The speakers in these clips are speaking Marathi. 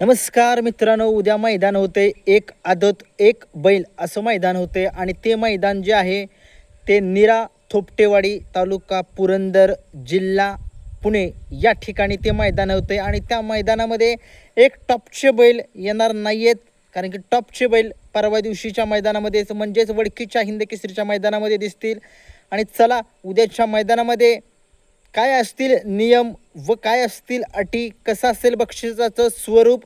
नमस्कार मित्रांनो उद्या मैदान होते. एक आदत एक बैल असं मैदान होते. आणि ते मैदान जे आहे ते निरा थोपटेवाडी तालुका पुरंदर जिल्हा पुणे या ठिकाणी ते मैदान होते. आणि त्या मैदानामध्ये एक टॉपचे बैल येणार नाही आहेत कारण की टॉपचे बैल परवा दिवशीच्या मैदानामध्ये म्हणजेच वडकीच्या हिंद केसरीच्या मैदानामध्ये दिसतील. आणि चला उद्याच्या मैदानामध्ये काय असतील नियम व काय असतील अटी? कसं असेल बक्षिसाचं स्वरूप?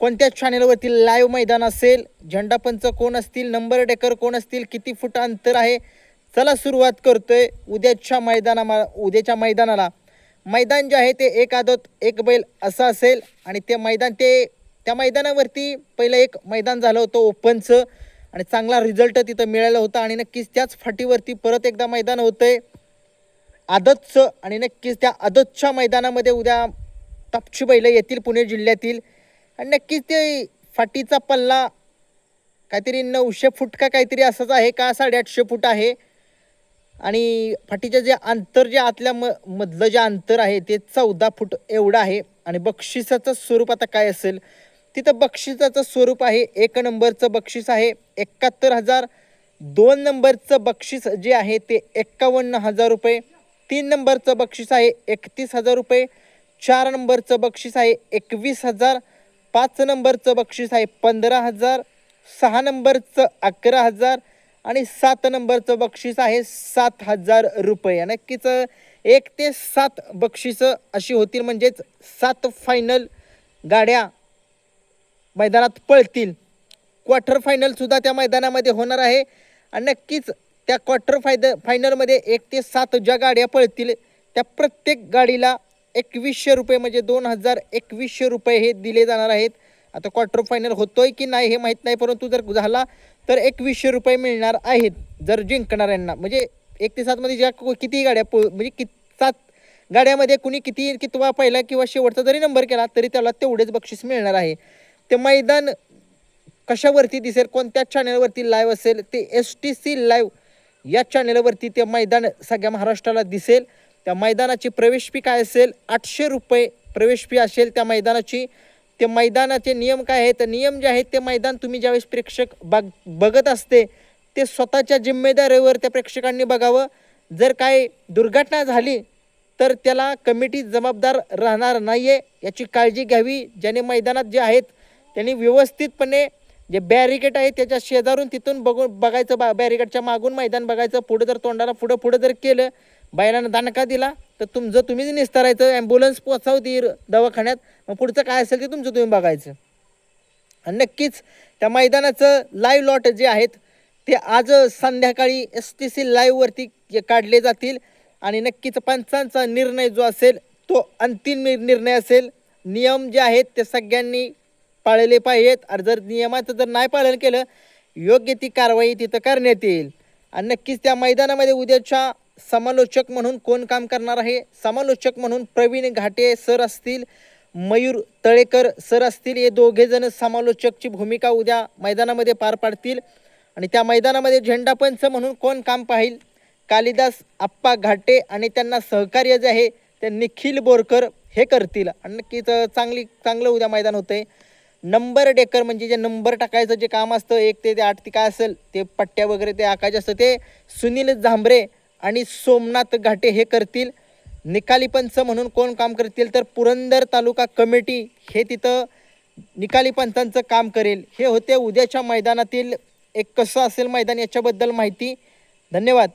कोणत्या चॅनेलवरती लाईव्ह मैदान असेल? झेंडापंच कोण असतील? नंबर डेकर कोण असतील? किती फूट अंतर आहे? चला सुरुवात करतोय उद्याच्या मैदाना उद्याच्या मैदानाला. मैदान जे आहे ते एक आदत एक बैल असं असेल आणि ते मैदान ते त्या मैदानावरती पहिलं एक मैदान झालं होतं ओपनचं आणि चांगला रिझल्ट तिथं मिळाला होता आणि नक्कीच त्याच फाटीवरती परत एकदा मैदान होतं आहे आदतचं आणि नक्कीच त्या आदतच्या मैदानामध्ये उद्या टॉपची बैलं येतील पुणे जिल्ह्यातील. आणि नक्कीच ते फाटीचा पल्ला काहीतरी नऊशे फूट का काहीतरी असंच आहे का? साडेआठशे फूट आहे. आणि फाटीचं जे अंतर जे आतल्या म मधलं जे अंतर आहे ते चौदा फूट एवढं आहे. आणि बक्षिसाचं स्वरूप आता काय असेल? तिथं बक्षिसाचं स्वरूप आहे. एक नंबरचं बक्षीस आहे. एकाहत्तर हजार दोन नंबरचं बक्षीस जे आहे ते एक्कावन्न हजार रुपये. तीन नंबरचं बक्षीस आहे एकतीस हजार रुपये. चार नंबरचं बक्षीस आहे एकवीस हजार. पाच नंबरचं बक्षीस आहे पंधरा हजार. सहा नंबरचं अकरा हजार. आणि सात नंबरचं बक्षीस आहे सात हजार रुपये. नक्कीच एक ते सात बक्षिसं अशी होतील म्हणजेच सात फायनल गाड्या मैदानात पळतील. क्वार्टर फायनलसुद्धा त्या मैदानामध्ये होणार आहे. आणि नक्कीच त्या क्वार्टर फायद फायनलमध्ये एक ते सात ज्या गाड्या पळतील त्या प्रत्येक गाडीला एकवीसशे रुपये म्हणजे दोन हजार एकवीसशे रुपये हे दिले जाणार आहेत. आता क्वार्टर फायनल होतोय की नाही हे माहीत नाही परंतु जर झाला तर एकवीसशे रुपये मिळणार आहेत जर जिंकणाऱ्यांना. म्हणजे एक ते सातमध्ये ज्या किती गाड्या पो म्हणजे कि सात गाड्यामध्ये कुणी किती कितवा पहिला किंवा शेवटचा जरी नंबर केला तरी त्याला तेवढेच बक्षीस मिळणार आहे. ते मैदान कशावरती दिसेल कोणत्या चॅनलवरती लाईव्ह असेल ते एस टी सी लाईव्ह या चॅनलवरती ते मैदान सगळ्या महाराष्ट्राला दिसेल. त्या मैदानाची प्रवेश फी काय असेल? आठशे रुपये प्रवेश फी असेल त्या मैदानाची. ते मैदानाचे नियम काय आहेत? नियम जे आहेत ते मैदान तुम्ही ज्यावेळेस प्रेक्षक बघ बघत असते ते स्वतःच्या जिम्मेदारीवर त्या प्रेक्षकांनी बघावं. जर काय दुर्घटना झाली तर त्याला कमिटी जबाबदार राहणार नाही आहे याची काळजी घ्यावी. ज्याने मैदानात जे आहेत त्यांनी व्यवस्थितपणे जे बॅरिकेड आहे त्याच्या शेजारून तिथून बघून बघायचं बा बॅरिकेडच्या मागून मैदान बघायचं पुढं जर तोंडाला पुढं पुढं जर केलं बैलानं दणका दिला तर तुमचं तुम्हीच निस्तारायचं ॲम्ब्युलन्स पोचावती दवाखान्यात मग पुढचं काय असेल ते तुमचं तुम्ही बघायचं. आणि नक्कीच त्या मैदानाचं लाईव्ह लॉट जे आहेत ते आज संध्याकाळी एस टी सी लाईव्हवरती काढले जातील. आणि नक्कीच पंचांचा निर्णय जो असेल तो अंतिम निर्णय असेल. नियम जे आहेत ते सगळ्यांनी पाळले पाहिजेत. आणि जर नियमाचं जर नाही पालन केलं योग्य ती कारवाई तिथं करण्यात येईल. आणि नक्कीच त्या मैदानामध्ये उद्याच्या समालोचक म्हणून कोण काम करणार आहे? समालोचक म्हणून प्रवीण घाटे सर असतील मयूर तळेकर सर असतील हे दोघेजण समालोचकची भूमिका उद्या मैदानामध्ये पार पाडतील. आणि त्या मैदानामध्ये झेंडापंच म्हणून कोण काम पाहिल? कालिदास आप्पा घाटे आणि त्यांना सहकार्य जे आहे ते निखिल बोरकर हे करतील. आणि नक्कीच चांगली चांगलं उद्या मैदान होतं आहे नंबर डेकर म्हणजे जे नंबर टाकायचं जे काम असतं एक ते ते आठ ते काय असेल ते पट्ट्या वगैरे ते आकायचे असतं ते सुनील झांबरे आणि सोमनाथ घाटे हे करतील. निकाली पंच म्हणून कोण काम करतील तर पुरंदर तालुका कमिटी हे तिथं निकाली पंचांचं काम करेल. हे होते उद्याच्या मैदानातील एक कसं असेल मैदान याच्याबद्दल माहिती. धन्यवाद.